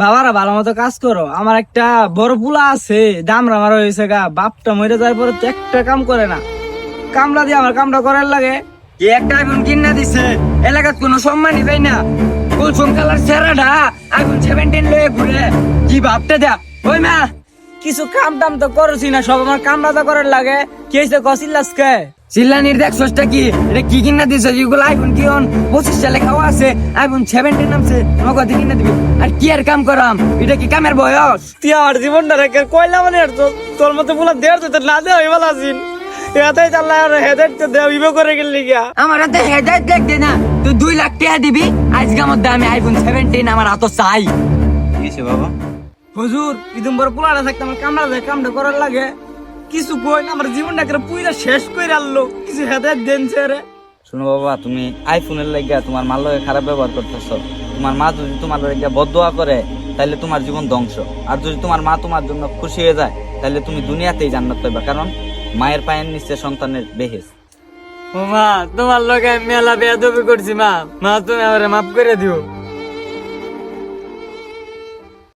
বাবারা, ভালো মতো কাজ করো। আমার একটা বড় পুলা আছে। দাম রামার হয়েছে গা। বাপটা মরে যাওয়ার পরে তো একটা কাম করে না। কামড়া দিয়ে আমার কামড়া করার লাগে। একটা আগুন কিনা দিছে। এলাকার কোনো সম্মানই পাই না। কুলসুম কালার সেরাডা আগুন সেভেন্টিন লয়ে ঘুরে। কি ভাবতে দেয়া ওই মা কিছু কাম টাম তো করছি না সব আমার কামলা তো করার লাগে। কি হয়েছে কসিল্লাসকে চিল্লানির দেখছসটা কি? এটা কি কিনা দিছে? যেগুলো আইফোন কি অন পঁচিশ সালে খাওয়া আছে আইফোন সেভেন্টিন নামছে নগদ কিনা দিবি। আর কি আর কাম করাম? এটা কি কামের বয়স? তুই আমার জীবনটা রেখে কইলা মানে আর তো- তোর মতো বলা দেড় তো না দেওয়া হইবা আছিন এটাই চাল্লা আর হেদের তো দেওয়া ইবে করে গেলি গিয়া আমার হাতে হেদায়ত দেখ দে না তুই দুই লাখ টাকা দিবি আজকে আমার দামে আইফোন সেভেন্টিন আমার হাত চাই। কিসে বাবা? হুজুর ইদুম বড় পোলাটা থাকতে আমার কামড়া যায় কামটা করার লাগে। কিছু কই না আমার জীবনটা করে পুইরা শেষ করে আনলো। কিছু হেদের দেন রে শোনো বাবা তুমি আইফোনের লাগিয়া তোমার মার লগে খারাপ ব্যবহার করতেছো। তোমার মা যদি তোমার লাগিয়া বদোয়া করে তাহলে তোমার জীবন ধ্বংস। আর যদি তোমার মা তোমার জন্য খুশি হয়ে যায় তাহলে তুমি দুনিয়াতেই জান্নাত পাইবা কারণ মায়ের পায়ের নিচে সন্তানের বেহেস ও মা তোমার লগে মেলা বেয়াদবি করছি মা। মা তুমি আমারে মাফ করে দিও।